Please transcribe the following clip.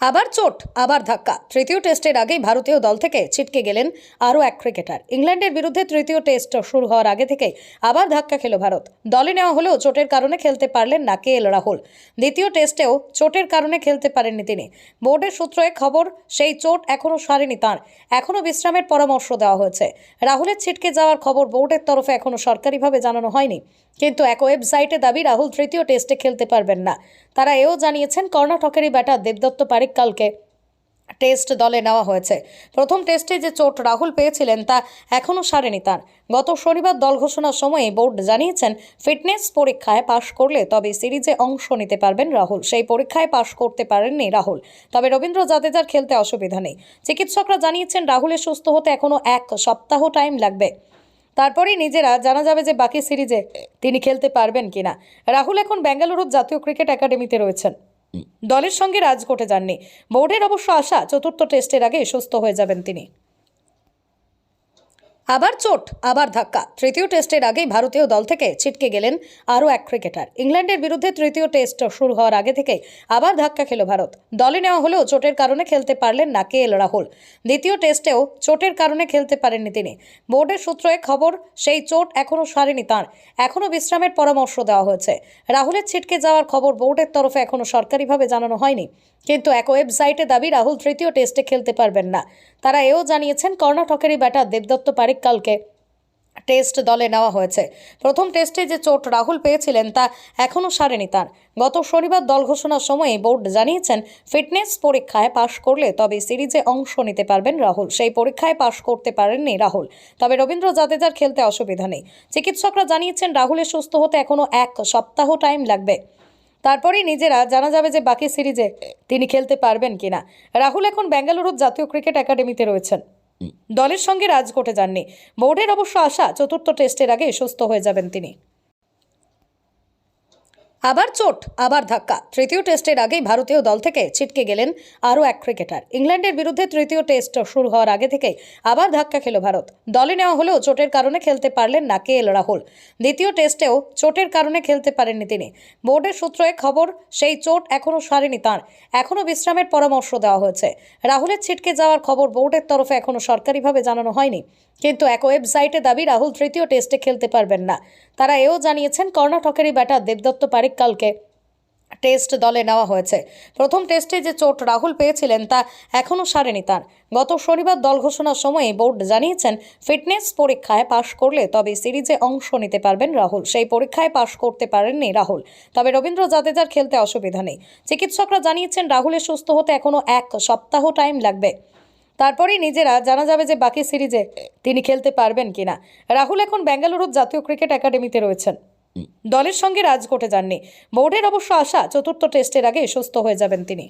আবার চোট, আবার ধাক্কা। তৃতীয় টেস্টের আগেই ভারতীয় দল থেকে ছিটকে গেলেন আরও এক ক্রিকেটার। ইংল্যান্ডের বিরুদ্ধে তৃতীয় টেস্ট শুরু হওয়ার আগে থেকেই আবার ধাক্কা খেল ভারত। দলে নেওয়া হলেও চোটের কারণে খেলতে পারলেন না কে এল রাহুল। দ্বিতীয় টেস্টেও চোটের কারণে খেলতে পারেননি তিনি। বোর্ডের সূত্রে খবর, সেই চোট এখনও সারেনি তাঁর। এখনও বিশ্রামের পরামর্শ দেওয়া হয়েছে। রাহুলের ছিটকে যাওয়ার খবর বোর্ডের তরফে এখনও সরকারিভাবে জানানো হয়নি। কিন্তু এক ওয়েবসাইটে দাবি, রাহুল তৃতীয় টেস্টে খেলতে পারবেন না। তারা এও জানিয়েছেন, কর্ণাটকেরই ব্যাটার দেবদত্ত পারিক কালকে টেস্ট দলে নেওয়া হয়েছে। প্রথম টেস্টে যে চোট রাহুল পেয়েছিলেন তা এখনও সারেনি তার। গত শনিবার দল ঘোষণার সময়ে বোর্ড জানিয়েছেন, ফিটনেস পরীক্ষায় পাশ করলে তবে সিরিজে অংশ নিতে পারবেন রাহুল। সেই পরীক্ষায় পাশ করতে পারেননি রাহুল। তবে রবীন্দ্র জাদেজার খেলতে অসুবিধা নেই। চিকিৎসকরা জানিয়েছেন রাহুলের সুস্থ হতে এখনও এক সপ্তাহ টাইম লাগবে। তারপরেই নিজেরা জানা যাবে যে বাকি সিরিজে তিনি খেলতে পারবেন কিনা। রাহুল এখন বেঙ্গালুরুর জাতীয় ক্রিকেট একাডেমিতে রয়েছেন। দলের সঙ্গে রাজকোটে যাননি। বোর্ডের অবশ্য আশা চতুর্থ টেস্টের আগে সুস্থ হয়ে যাবেন তিনি। আবার চোট, আবার ধাক্কা। তৃতীয় টেস্টের আগেই ভারতীয় দল থেকে ছিটকে গেলেন আরও এক ক্রিকেটার। ইংল্যান্ডের বিরুদ্ধে তৃতীয় টেস্ট শুরু হওয়ার আগে থেকেই আবার ধাক্কা খেল ভারত। দলে নেওয়া হলেও চোটের কারণে খেলতে পারলেন না কে এল রাহুল। দ্বিতীয় টেস্টেও চোটের কারণে খেলতে পারেননি তিনি। বোর্ডের সূত্রে খবর, সেই চোট এখনও সারেনি তাঁর। এখনও বিশ্রামের পরামর্শ দেওয়া হয়েছে। রাহুলের ছিটকে যাওয়ার খবর বোর্ডের তরফে এখনও সরকারিভাবে জানানো হয়নি। কিন্তু এক ওয়েবসাইটে দাবি, রাহুল তৃতীয় টেস্টে খেলতে পারবেন না। তারা এও জানিয়েছেন, কর্ণাটকেরই ব্যাটার দেবদত্ত পারিক কালকে টেস্ট দলে নেওয়া হয়েছে। প্রথম টেস্টে যে চোট রাহুল পেয়েছিলেন তা এখনও সারেনি তার। গত শনিবার দল ঘোষণার সময়ে বোর্ড জানিয়েছেন, ফিটনেস পরীক্ষায় পাশ করলে তবে সিরিজে অংশ নিতে পারবেন রাহুল। সেই পরীক্ষায় পাশ করতে পারেননি রাহুল। তবে রবীন্দ্র জাদেজার খেলতে অসুবিধা নেই। চিকিৎসকরা জানিয়েছেন, রাহুলের সুস্থ হতে এখনও এক সপ্তাহ টাইম লাগবে। তারপরেই নিজেরা জানা যাবে যে বাকি সিরিজে তিনি খেলতে পারবেন কিনা। রাহুল এখন বেঙ্গালুরুর জাতীয় ক্রিকেট একাডেমিতে রয়েছেন। দলের সঙ্গে রাজকোটে যাননি। বোর্ডের অবশ্য আশা চতুর্থ টেস্টের আগে সুস্থ হয়ে যাবেন তিনি। আবার চোট, আবার ধাক্কা। তৃতীয় টেস্টের আগেই ভারতীয় দল থেকে ছিটকে গেলেন আরও এক ক্রিকেটার। ইংল্যান্ডের বিরুদ্ধে তৃতীয় টেস্ট শুরু হওয়ার আগে থেকেই আবার ধাক্কা খেল ভারত। দলে নেওয়া হলেও চোটের কারণে খেলতে পারলেন না কে এল রাহুল। দ্বিতীয় টেস্টেও চোটের কারণে খেলতে পারেননি তিনি। বোর্ডের সূত্রে খবর, সেই চোট এখনও সারেনি তাঁর। এখনও বিশ্রামের পরামর্শ দেওয়া হয়েছে। রাহুলের ছিটকে যাওয়ার খবর বোর্ডের তরফে এখনও সরকারিভাবে জানানো হয়নি। কিন্তু এক ওয়েবসাইটে দাবি, রাহুল তৃতীয় টেস্টে খেলতে পারবেন না। তারা এও জানিয়েছেন, কর্ণাটকেরই ব্যাটার দেবদত্ত পারিক কালকে টেস্ট দলে নেওয়া হয়েছে। প্রথম টেস্টে যে চোট রাহুল পেয়েছিলেন তা এখনও সারেনি তার। গত শনিবার দল ঘোষণার সময়ে বোর্ড জানিয়েছেন, ফিটনেস পরীক্ষায় পাশ করলে তবে সিরিজে অংশ নিতে পারবেন রাহুল। সেই পরীক্ষায় পাশ করতে পারেননি রাহুল। তবে রবীন্দ্র জাদেজার খেলতে অসুবিধা নেই। চিকিৎসকরা জানিয়েছেন, রাহুলের সুস্থ হতে এখনও এক সপ্তাহ টাইম লাগবে। তারপরেই নিজেরা জানা যাবে যে বাকি সিরিজে তিনি খেলতে পারবেন কিনা। রাহুল এখন বেঙ্গালুরুর জাতীয় ক্রিকেট একাডেমিতে রয়েছেন। দলের সঙ্গে রাজকোটে যাননি। বোর্ডের অবশ্য আশা চতুর্থ টেস্টের আগে সুস্থ হয়ে যাবেন তিনি।